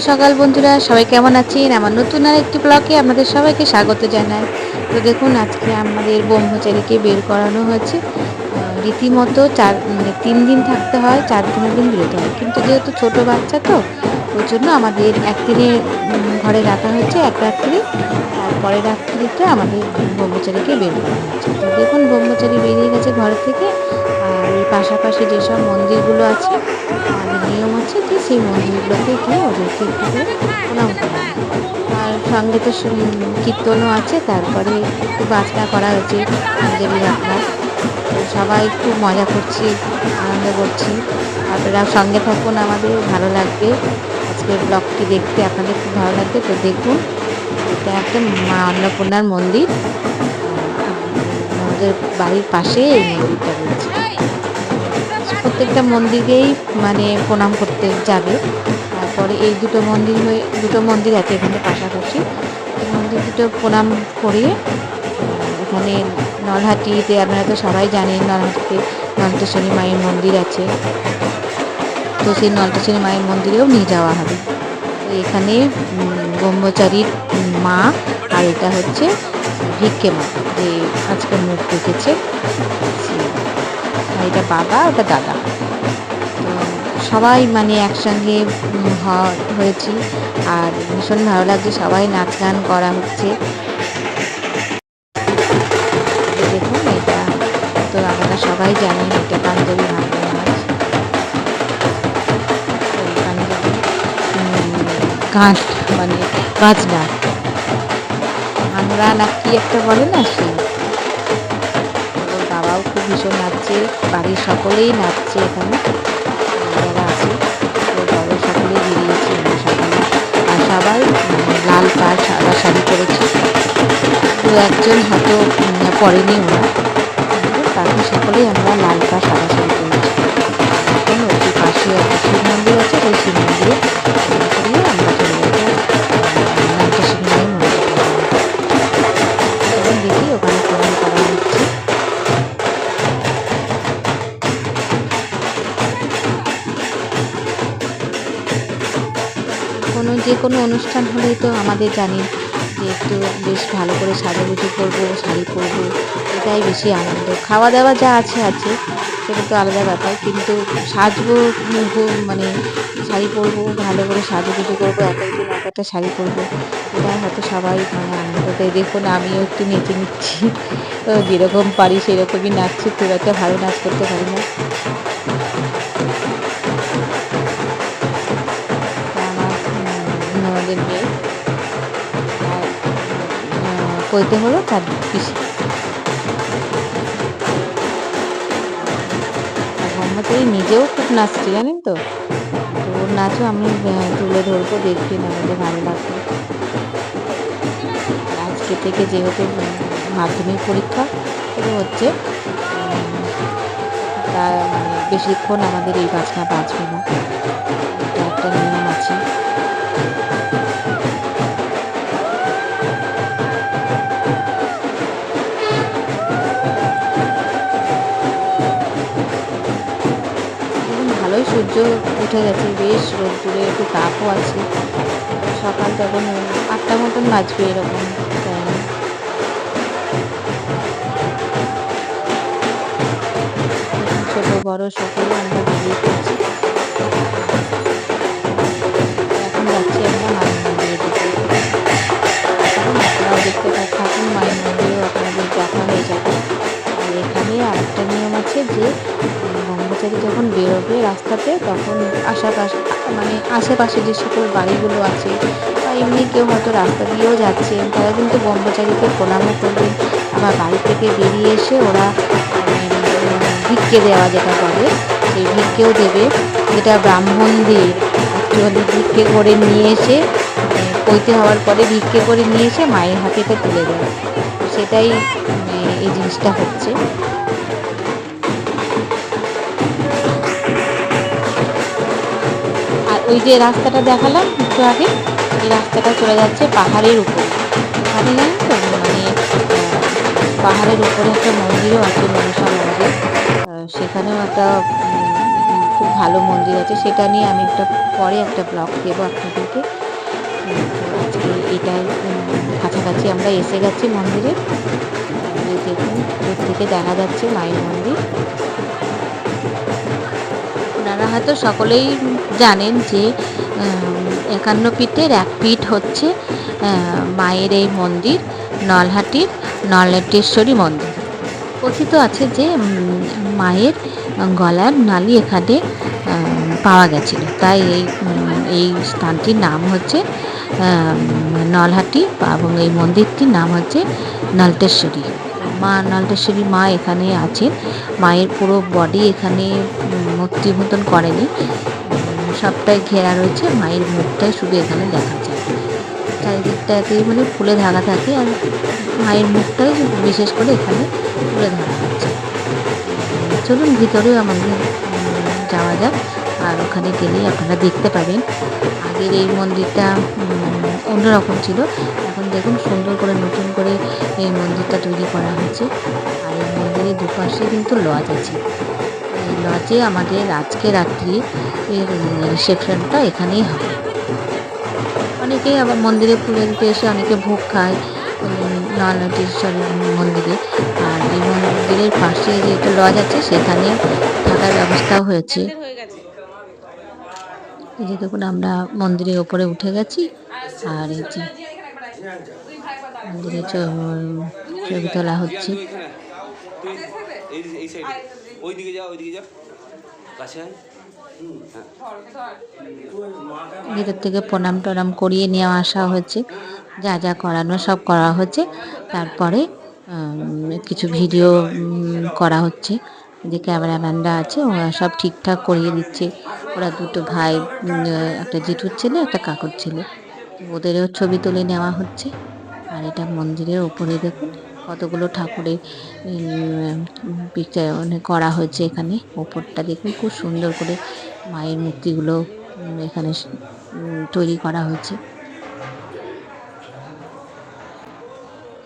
সকাল বন্ধুরা, সবাই কেমন আছেন? আমার নতুন আর একটি ব্লগে আপনাদের সবাইকে স্বাগত জানাই। তো দেখুন, আজকে আমাদের ব্রহ্মচারীকে বের করানো হয়েছে। রীতিমতো চার মানে তিন দিন থাকতে হয়, চার দিনের দিন বেরোতে হয়। কিন্তু যেহেতু ছোট বাচ্চা তো, ওই জন্য আমাদের একদিনে ঘরে রাখা হয়েছে, এক রাত্রি। আর পরের রাত্রিতে আমাদের ব্রহ্মচারীকে বের করা হচ্ছে তো দেখুন, ব্রহ্মচারী বেরিয়ে গেছে ঘর থেকে। আর পাশাপাশি যেসব মন্দিরগুলো আছে আমাদের নিয়ম আছে যে সেই মন্দিরগুলোতে গিয়ে ওদেরকে একটু করে প্রণাম করা আর সঙ্গে তো কীর্তনও আছে, তারপরে একটু বাজনা করা হয়েছে দেবী আপনার। সবাই খুব মজা করছি, আনন্দ করছি। আপনারা সঙ্গে থাকুন, আমাদের ভালো লাগবে। আজকের ব্লগটি দেখতে আপনাদের খুব ভালো লাগবে। তো দেখুন, এটা একটা মা অন্নপূর্ণার মন্দির। আমাদের বাড়ির পাশে এই মন্দিরটা রয়েছে। প্রত্যেকটা মন্দিরেই মানে প্রণাম করতে যাবে। তারপরে এই দুটো মন্দির হয়ে, দুটো মন্দির আছে এখানে পাশাপাশি। এই মন্দির দুটো প্রণাম করিয়ে এখানে নলহাটিতে আপনারা তো সবাই জানেন নলহাটিতে নন্টেশ্বরী মায়ের মন্দির আছে। তো সেই নলটেশ্বরী মায়ের মন্দিরেও নিয়ে যাওয়া হবে। তো এখানে ব্রহ্মচারীর মা আর এটা হচ্ছে ভিক্ষে মা যে আজকে মুখ দেখেছে এটা বাবা ওটা দাদা। সবাই মানে একসঙ্গে হয়েছি। আর ভীষণ ভালো লাগছে সবাই নাচ গান করা হচ্ছে। দেখুন এটা তো আপনারা সবাই জানেন এটা পাঞ্জাবি নাচ। ওই পাঞ্জাবি উম, গান মানে ভাঙড়া না কি একটা বলে না সেই? ওর বাবাও খুব ভীষণ নাচছে, বাড়ির সকলেই নাচছে এখানে। যারা আছে ওর বাবা সকলেই বেরিয়েছে, আমরা সকালে। আর সবাই লাল পাড়, সাদা শাড়ি পরেছে। তো একজন হয়তো পরেনি ওরা। বাকি সকলেই আমরা লাল পাড়, সাদা শাড়ি পরেছি। এখন ওই পাশে একটা শিব মন্দির আছে ওই শিব মন্দিরে। যে কোনো অনুষ্ঠান হলেই তো আমাদের জানি যে একটু বেশ ভালো করে সাজুগুজু করব, শাড়ি পরবো, এটাই বেশি আনন্দ। খাওয়া দাওয়া যা আছে আছে, সেটা তো আলাদা ব্যাপার, কিন্তু সাজবো মানে শাড়ি পরবো, ভালো করে সাজুগুজু করব, এক একদিন এক একটা শাড়ি পরবো, এটা হয়তো সবাই মানে আনন্দ দেয় দেখুন, আমিও একটু নেচে নিচ্ছি। যেরকম পারি সেরকমই নাচছি, খুব একটা ভালো নাচ করতে পারি না। আহ, কইতে হলো তার পিসি। ব্রহ্মচারী নিজেও খুব নাচছে জানেন তো? ওর নাচও আমি তুলে ধরবো দেখবেন আমাদের ভালো লাগবে। আজকে থেকে যেহেতু মাধ্যমিক পরীক্ষা শুরু হচ্ছে তা মানে বেশিক্ষণ আমাদের এই বাজনা বাজবে না। একটা নিয়ম উঠে গেছে বেশ রোদ্দুরে একটু তাপও আছে। সকাল তখন আটটা মতন বাজবে এরকম ছোট বড় সকলে আমরা বেরিয়ে পড়ছি। এখন যাচ্ছি আমরা মায়ের মন্দিরের দিকে। দেখুন, আপনারাও দেখতে থাকুন মায়ের মন্দিরেও আপনাদের দেখা হয়ে যাবে। আর এখানে আরেকটা নিয়ম আছে যে ব্রহ্মচারী যখন বেরোবে রাস্তাতে, তখন আশেপাশে মানে আশেপাশে যে সকল বাড়িগুলো আছে, বা এমনি কেউ হয়তো রাস্তা দিয়েও যাচ্ছে, তারা কিন্তু ব্রহ্মচারীকে প্রণামও করবেন আবার বাড়ি থেকে বেরিয়ে এসে ওরা ভিক্ষে দেওয়া যেটা বলে সেই ভিক্ষেও দেবে। যেটা ব্রাহ্মণ দিয়ে অ্যাকচুয়ালি ভিক্ষে করে নিয়ে এসে, পৈতে হওয়ার পরে ভিক্ষে করে নিয়ে এসে মায়ের হাতে এটা তুলে দেয়। সেটাই এই জিনিসটা হচ্ছে। ওই যে রাস্তাটা দেখালাম একটু আগে, এই রাস্তাটা চলে যাচ্ছে পাহাড়ের উপর। ওখানে জানেন তো? মানে পাহাড়ের উপরে একটা মন্দিরও আছে, মনসা মন্দির। সেখানেও একটা খুব ভালো মন্দির আছে। সেটা নিয়ে আমি একটা, পরে একটা ব্লগ দেবো আপনাদেরকে। আজকে এটা কাছাকাছি আমরা এসে গেছি মন্দিরে। দেখুন দূর থেকে দেখা যাচ্ছে মায়ের মন্দির। আপনারা হয়তো সকলেই জানেন যে একান্ন পীঠের এক পীঠ হচ্ছে মায়ের এই মন্দির, নলহাটির নলহাটেশ্বরী মন্দির। কথিত আছে যে মায়ের গলার নালি এখানে পাওয়া গেছিল। তাই এই এই স্থানটির নাম হচ্ছে নলহাটি এবং এই মন্দিরটির নাম হচ্ছে নলটেশ্বরী। মা নলটেশ্বরী মা এখানে আছেন। মায়ের পুরো বডি এখানে মূর্তি মতন করেনি। সবটাই ঘেরা রয়েছে। মায়ের মুখটাই শুধু এখানে দেখা যায় চারিদিকটাতেই মানে ফুলে ঢাকা থাকে আর মায়ের মুখটাই বিশেষ করে এখানে ফুলে ধরা হচ্ছে চলুন ভিতরেও আমাদের যাওয়া যাক। আর ওখানে গেলেই আপনারা দেখতে পাবেন। আগের এই মন্দিরটা অন্যরকম ছিল। এখন দেখুন সুন্দর করে নতুন করে এই মন্দিরটা তৈরি করা হয়েছে। আর এই মন্দিরের দুপাশে কিন্তু লজ আছে। এই লজে আমাদের আজকে রাত্রি এর রিসেপশনটা এখানেই হবে। অনেকেই আবার মন্দিরে পুজো দিতে এসে অনেকে ভোগ খায় নলনাটেশ্বরী মন্দিরে। আর এই মন্দিরের পাশে যে একটা লজ আছে সেখানে থাকার ব্যবস্থাও হয়েছে। এই যে দেখুন আমরা মন্দিরের ওপরে উঠে গেছি। আর যে মন্দিরে ছবি তোলা হচ্ছে। ভিতর থেকে প্রণাম টনাম করিয়ে নিয়ে আসা হয়েছে। যা যা করানো সব করা হচ্ছে। তারপরে কিছু ভিডিও করা হচ্ছে। যে ক্যামেরাম্যানরা আছে, ওরা সব ঠিকঠাক করিয়ে দিচ্ছে। ওরা দুটো ভাই একটা জেঠুর ছেলে, একটা কাকুর ছেলে। ওদেরও ছবি তুলে নেওয়া হচ্ছে। আর এটা মন্দিরের ওপরে দেখুন, কতগুলো ঠাকুরের পিকচার মানে করা হয়েছে এখানে। ওপরটা দেখুন, খুব সুন্দর করে মায়ের মূর্তিগুলো এখানে তৈরি করা হয়েছে।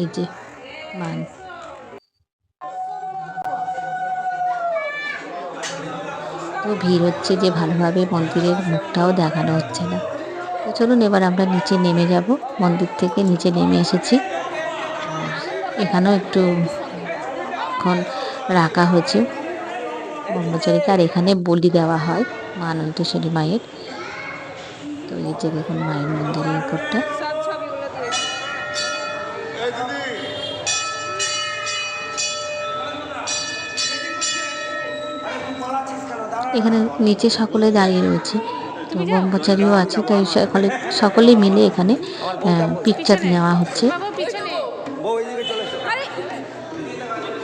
এই যে মান। তো ভিড় হচ্ছে যে ভালোভাবে মন্দিরের মুখটাও দেখানো হচ্ছে না। তো চলুন, এবার আমরা নিচে নেমে যাব। মন্দির থেকে নিচে নেমে এসেছি। এখানেও একটু ক্ষণ রাখা হয়েছে ব্রহ্মচারীকে। আর এখানে বলি দেওয়া হয় মা অনন্তেশ্বরী মায়ের। তো এই যে দেখুন মায়ের মন্দিরের উপরটা। এখানে নিচে সকলে দাঁড়িয়ে রয়েছে। তো ব্রহ্মচারীও আছে তাই সকলে সকলে মিলে এখানে পিকচার নেওয়া হচ্ছে।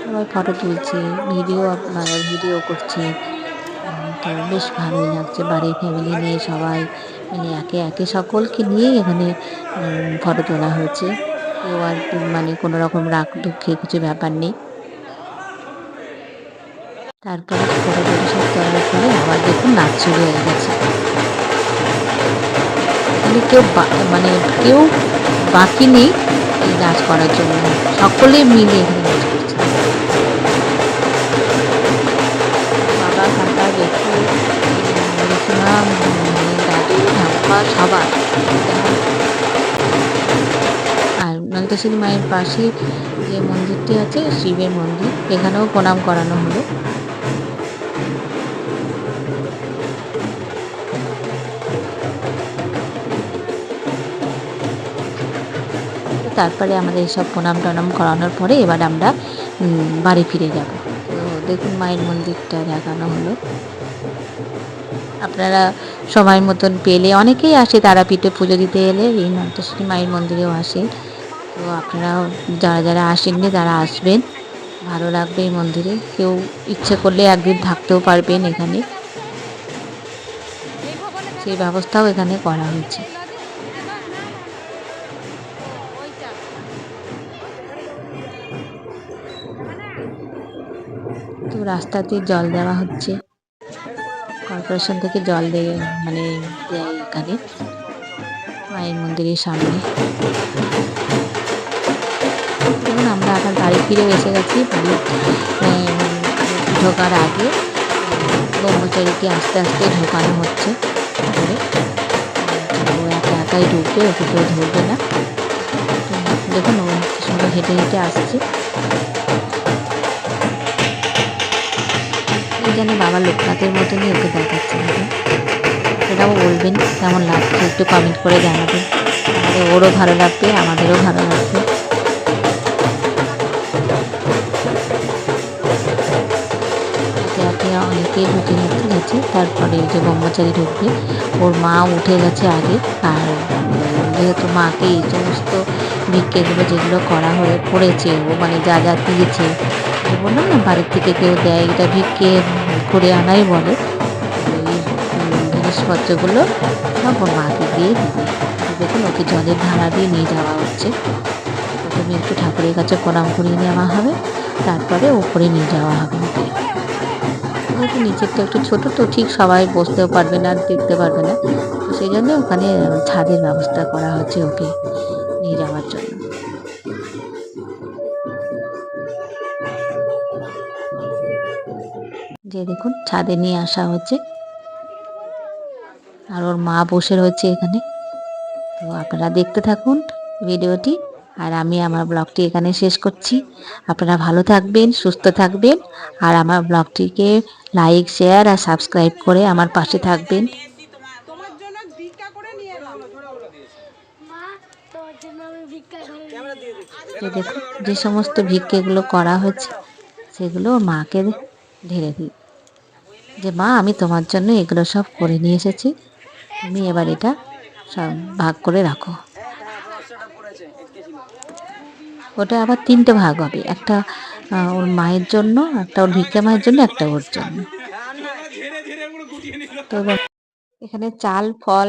সবাই ফটো তুলছে ভিডিও আপনারা ভিডিও করছে। তো বেশ ভালোই লাগছে, বাড়ির ফ্যামিলি নিয়ে সবাই মানে একে একে সকলকে নিয়েই এখানে ফটো তোলা হয়েছে কেউ আর মানে কোনো রকম রাগ দুঃখের কিছু ব্যাপার নেই। তারপরে ফটো টটো সব তোলার পরে আবার দেখুন নাচ শুরু হয়ে গেছে। এখানে কেউ মানে কেউ বাকি নেই এই নাচ করার জন্য। সকলে মিলে এখানে নাচ করছে। বাবা, কাকা, জেঠু রেখিমা দাদু ঠাম্মা সবাই আর নন্দেশ্বরী মায়ের পাশে যে মন্দিরটি আছে, শিবের মন্দির, এখানেও প্রণাম করানো হলো। তারপরে আমাদের এইসব প্রণাম টনাম করানোর পরে এবার আমরা বাড়ি ফিরে যাব। তো দেখুন মায়ের মন্দিরটা দেখানো হলো। আপনারা সময় মতন পেলে, অনেকেই আসে তারাপীঠে পুজো দিতে এলে, এই নন্তেশ্বরী মায়ের মন্দিরেও আসে। তো আপনারা যারা যারা আসেননি, তারা আসবেন। ভালো লাগবে এই মন্দিরে। কেউ ইচ্ছে করলে একদিন থাকতেও পারবেন এখানে। সেই ব্যবস্থাও এখানে করা হয়েছে। রাস্তাতে জল দেওয়া হচ্ছে। কর্পোরেশন থেকে জল দিয়ে মানে দেয় এখানে, মায়ের মন্দিরের সামনে। দেখুন, আমরা আবার বাড়ি ফিরে এসে গেছি। বাড়ি ঢোকার আগে, ব্রহ্মচারীকে আস্তে আস্তে ঢোকানো হচ্ছে। ও একা একাই ঢুকবে, ওকে কেউ ধরবে না। দেখুন, ও সুন্দর হেঁটে হেঁটে আসছে। যেন বাবা লোকনাথের মতনই ওকে দেখাচ্ছে সেটাও বলবেন, কেমন লাগছে একটু কমেন্ট করে জানাবেন। তাহলে ওরও ভালো লাগবে, আমাদেরও ভালো লাগবে। অনেকেই ঢুকে গেছে, তারপরে যে ব্রহ্মচারী ঢুকবে, ওর মা উঠে গেছে আগে, আর যেহেতু মাকে এই সমস্ত ভিক্ষেগুলো যেগুলো করা হয়ে পড়েছে ও মানে যা যা দিয়েছে বললাম না, বাড়ির থেকে কেউ দেয়, এটা ভিক্ষে করে আনাই বলে। এই জিনিসপত্রগুলো সব ওর মাকে দিয়ে দিবে। দেখুন, ওকে জলের ধারা দিয়ে নিয়ে যাওয়া হচ্ছে। প্রথমে একটু ঠাকুরের কাছে প্রণাম করিয়ে নেওয়া হবে, তারপরে ওপরে নিয়ে যাওয়া হবে ওকে। যেহেতু নিচেরটা একটু ছোট তো, ঠিক সবাই বসতেও পারবে না দেখতে পারবে না। তো সেই জন্য ওখানে ছাদের ব্যবস্থা করা হচ্ছে ওকে নিয়ে যাওয়ার জন্য। দেখুন ছাদে নিয়ে আসা হচ্ছে। আর ওর মা বসে রয়েছে এখানে। তো আপনারা দেখতে থাকুন ভিডিওটি আর আমি আমার ব্লগটি এখানে শেষ করছি। আপনারা ভালো থাকবেন সুস্থ থাকবেন আর আমার ব্লগটিকে লাইক শেয়ার আর সাবস্ক্রাইব করে আমার পাশে থাকবেন। তোমার জন্য ভিক্ষা করে নিয়ে এলাম। মা তোমার জন্য আমি ভিক্ষা করে তো দেখুন যে সমস্ত ভিক্ষেগুলো করা হয়েছে সেগুলো মাকে ঢেলে দিই। যে, মা, আমি তোমার জন্য এগুলো সব করে নিয়ে এসেছি। তুমি এবার এটা সব ভাগ করে রাখো। ওটা আবার তিনটে ভাগ হবে। একটা ওর মায়ের জন্য, একটা ওর ভিক্ষা মায়ের জন্য, একটা ওর জন্য। তো এখানে চাল, ফল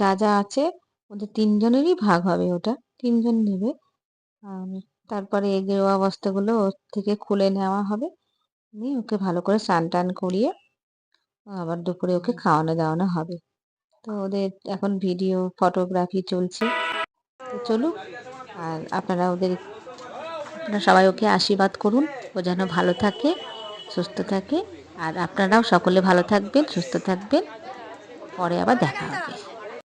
যা যা আছে, ওদের তিনজনেরই ভাগ হবে ওটা। তিনজন নেবে। তারপরে এই গেরুয়া বস্তাগুলো ওর থেকে খুলে নেওয়া হবে। নিয়ে ওকে ভালো করে স্নান টান করিয়ে আবার দুপুরে ওকে খাওয়ানো দাওয়ানো হবে। তো ওদের এখন ভিডিও ফটোগ্রাফি চলছে। তো চলুক আর আপনারা ওদের আপনারা সবাই ওকে আশীর্বাদ করুন। ও যেন ভালো থাকে সুস্থ থাকে। আর আপনারাও সকলে ভালো থাকবেন সুস্থ থাকবেন। পরে আবার দেখা হবে।